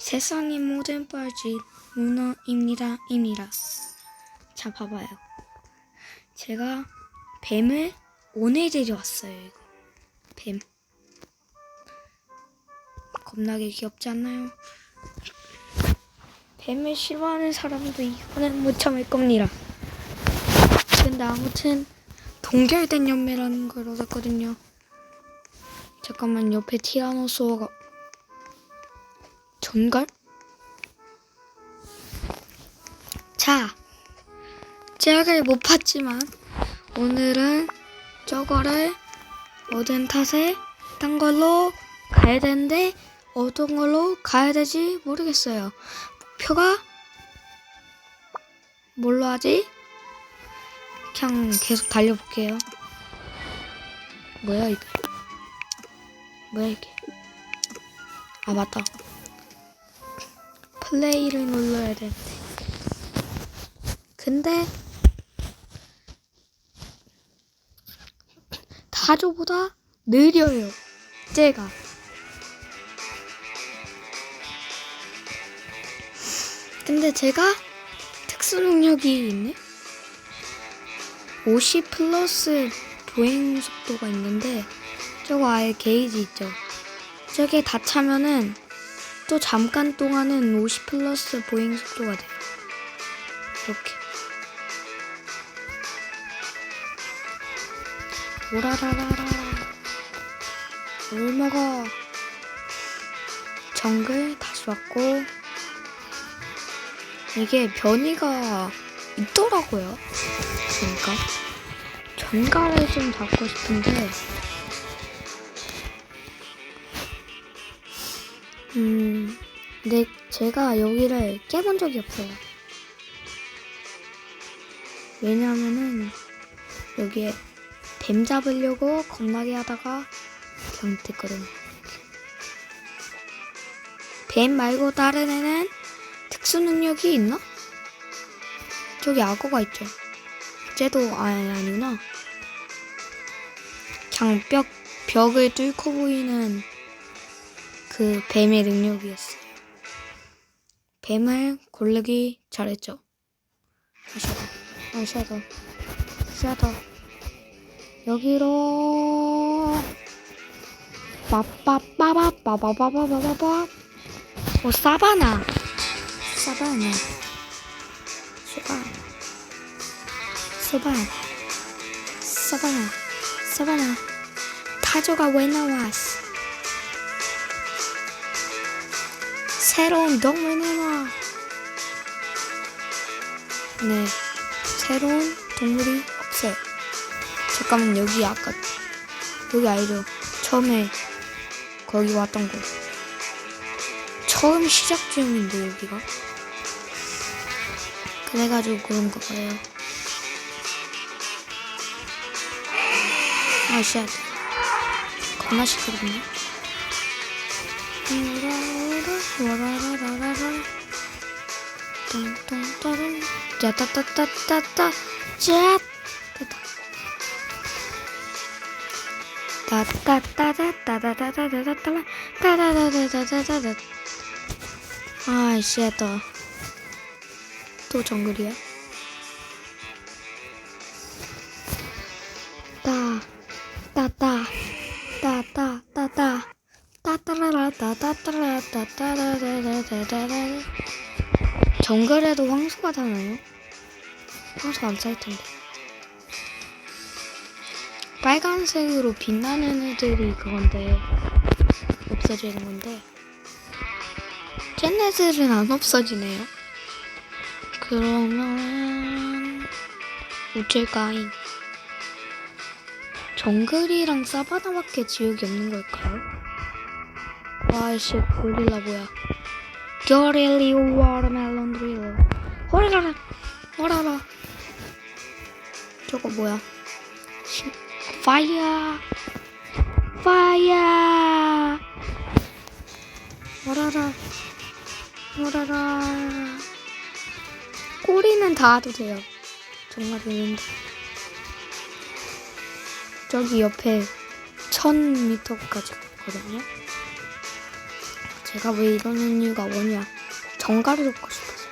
세상의 모든 뻘짓 문어입니다. 입니다. 자, 봐봐요. 제가 뱀을 오늘 데려왔어요. 이거. 뱀. 겁나게 귀엽지 않나요? 뱀을 싫어하는 사람도 이거는 못 참을 겁니다. 근데 아무튼 동결된 열매라는 걸 얻었거든요. 잠깐만 옆에 티라노소어가 전갈? 자, 짝을 못 봤지만 오늘은 저거를 얻은 탓에 딴 걸로 가야 되는데 어떤 걸로 가야 될지 모르겠어요. 목표가 뭘로 하지? 그냥 계속 달려볼게요. 뭐야 이게? 뭐야 이게? 아 맞다. 플레이를 눌러야 되는데. 근데 다조보다 느려요. 제가. 근데 제가 특수 능력이 있네. 50 플러스 보행 속도가 있는데 저거 아예 게이지 있죠. 저게 다 차면은 또 잠깐 동안은 50 플러스 보행 속도가 돼요. 이렇게. 오라라라라. 물 먹어. 정글 다시 왔고. 이게 변이가 있더라고요. 그러니까. 전갈을 좀 잡고 싶은데. 음, 근데 제가 여기를 깨본 적이 없어요. 왜냐면은 여기에 뱀 잡으려고 겁나게 하다가 그냥 됐거든요. 뱀 말고 다른 애는 특수 능력이 있나? 저기 악어가 있죠. 쟤도 아니 아니구나. 그냥 벽 벽을 뚫고 보이는 그 뱀의 능력이었어요. 뱀을 고르기 잘했죠. 아, 샤더. 아, 샤더. 샤더. 여기로. 빠빠빠빠빠빠빠빠빠빠. 오, 사바나. 사바나. 수바. 수바. 사바나. 사바나. 타조가 왜 나왔어? 새로운 동물 내놔. 네, 새로운 동물이 없어요. 잠깐만 여기 아까 여기 알죠? 처음에 거기 왔던 곳. 처음 시작 중인데 여기가. 그래가지고 그런가 봐요. 아, 씨. 겁나 시끄럽네. 아이씨 했다 또 정글이야? 따 따따 따따 정글에도 황소가 다나요? 황소 안 살 텐데. 빨간색으로 빛나는 애들이 그건데 없어지는 건데 쟤네들은 안 없어지네요. 그러면 어쩔까잉? 정글이랑 사바나밖에 지역이 없는 걸까요? 와이씨 고릴라 뭐야 겨릴리 워터멜론 드릴러 호라라 호라라 저거 뭐야? 시- 파이어 파이어 호라라 호라라 꼬리는 닿아도 돼요. 정말 되는데. 저기 옆에 천 미터까지 있거든요 제가 왜 이러는 이유가 뭐냐? 정갈을 걷고 싶어서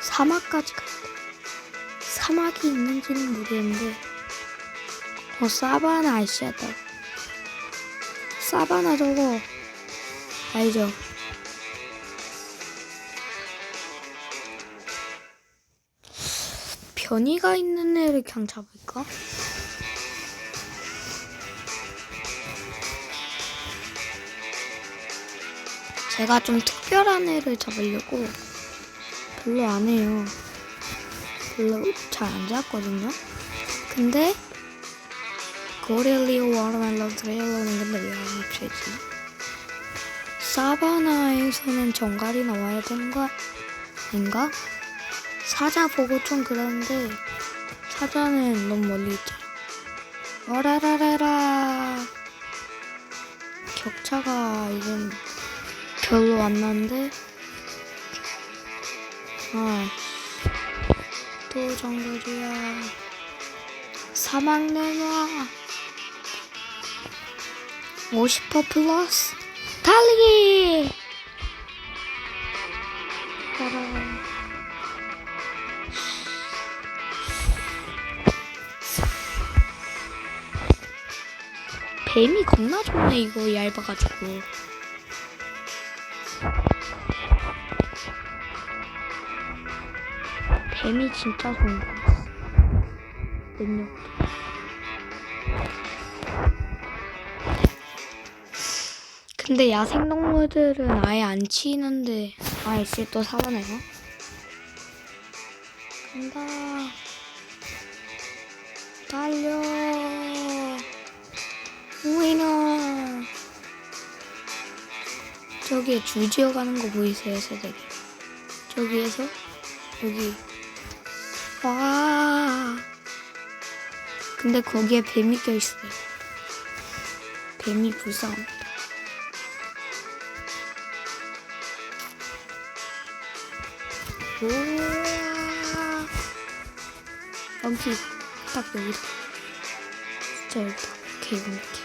사막까지 갔대. 사막이 있는지는 모르겠는데, 어 사바나 아시아다. 사바나 저거 알죠? 변이가 있는 애를 그냥 잡을까? 제가 좀 특별한 애를 잡으려고 별로 안 해요. 별로 잘 안 잡거든요. 근데 고릴리오 와르멜로 트레일러는 근데 왜안 입체지? 사바나에서는 정갈이 나와야 되는 거 아닌가? 사자 보고 좀 그러는데 사자는 너무 멀리 있잖아. 어라라라라 격차가 이젠 별로 안 나는데? 아또 정글이야. 사막 내놔. 50% 플러스. 달리기. 뱀이 겁나 좋네 이거 얇아가지고 뱀이 진짜 좋은 거 같아. 능력. 근데 야생동물들은 아예 안 치는데 아이씨 또 사과네요 간다. 달려. 위너 저기에 줄 지어 가는 거 보이세요 새댁이? 저기에서? 여기 와. 근데 거기에 뱀이 껴있어요. 뱀이 불쌍합니다. 우와. 여기 딱 여기다 진짜 여기다. 오케이 이렇게.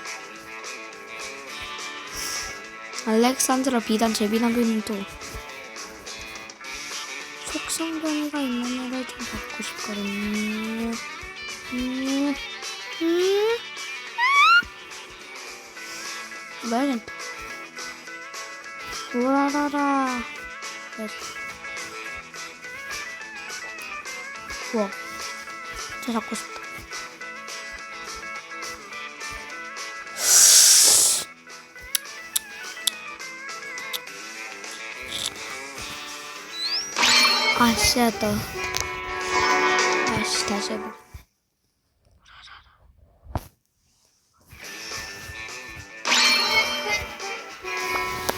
알렉산드라 비단 제비나비는 또 속성병이가 있는 애를 좀 받고 싶거든요. 음, 음, 말은 우라라라. 네. 우와, 진짜 잡고 싶다. 아, 씨앗다. 아씨, 다시 해봐.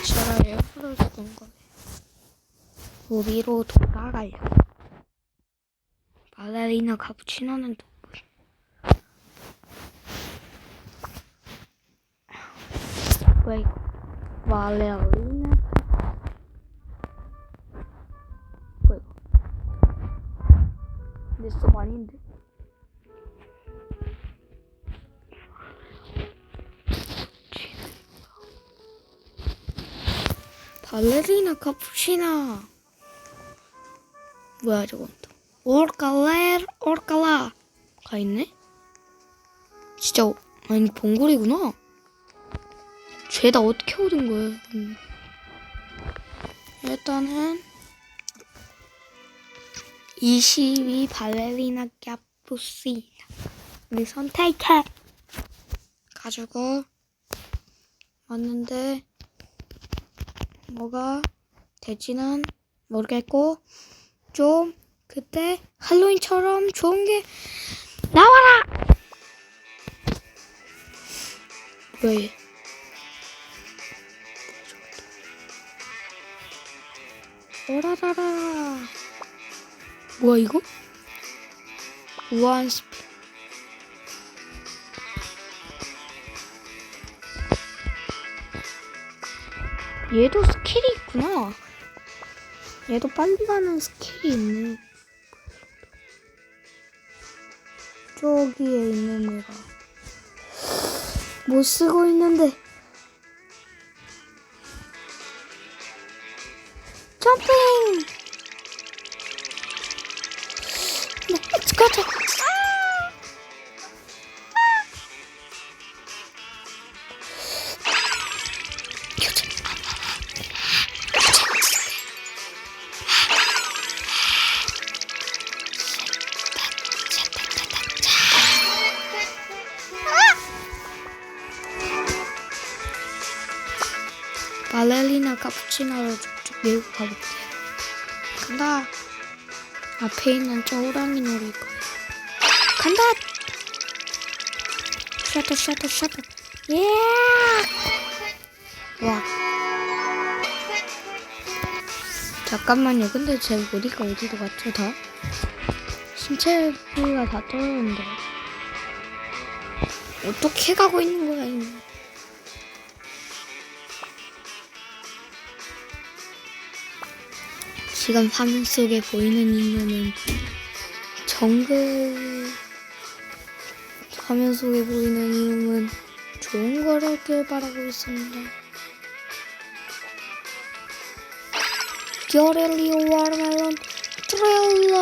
차라리 옆으로 죽은 거네. 우리로 돌아가려. 발레리나 카푸치노는 동물. 왜? 발레리 내 수업 아닌데? 발레리나 카푸치나 뭐야 저건 또 오르칼레 오르칼라 가 있네? 진짜 오- 아니 봉골이구나 죄다 어떻게 얻은 거야 음. 일단은 22 발레리나 카푸시나 우리 선택해. 가지고 왔는데 뭐가 될지는 모르겠고 좀 그때 할로윈처럼 좋은 게 나와라! 얘 오라라라 뭐야 이거? 우아한 스피. 얘도 스킬이 있구나. 얘도 빨리 가는 스킬이 있네. 저기에 있는 애가. 못 쓰고 있는데. 점핑! 네, 가자. 발레리나 카푸치노로 쭉쭉 밀고 가볼게요. 간다. 앞에 있는 저 호랑이 노릴 거예요. 간다. 셔터 셔터 셔터. 예. 와. 잠깐만요. 근데 제 머리가 어디로 갔죠 다? 신체 부위가 다 떨어졌는데. 어떻게 가고 있는 거야 이거? 지금 화면 속에 보이는 인형은 정글 화면 속에 보이는 인형은 좋은 거라길 바라고 있습니다. 겨렐리오 와르멜론 트레일러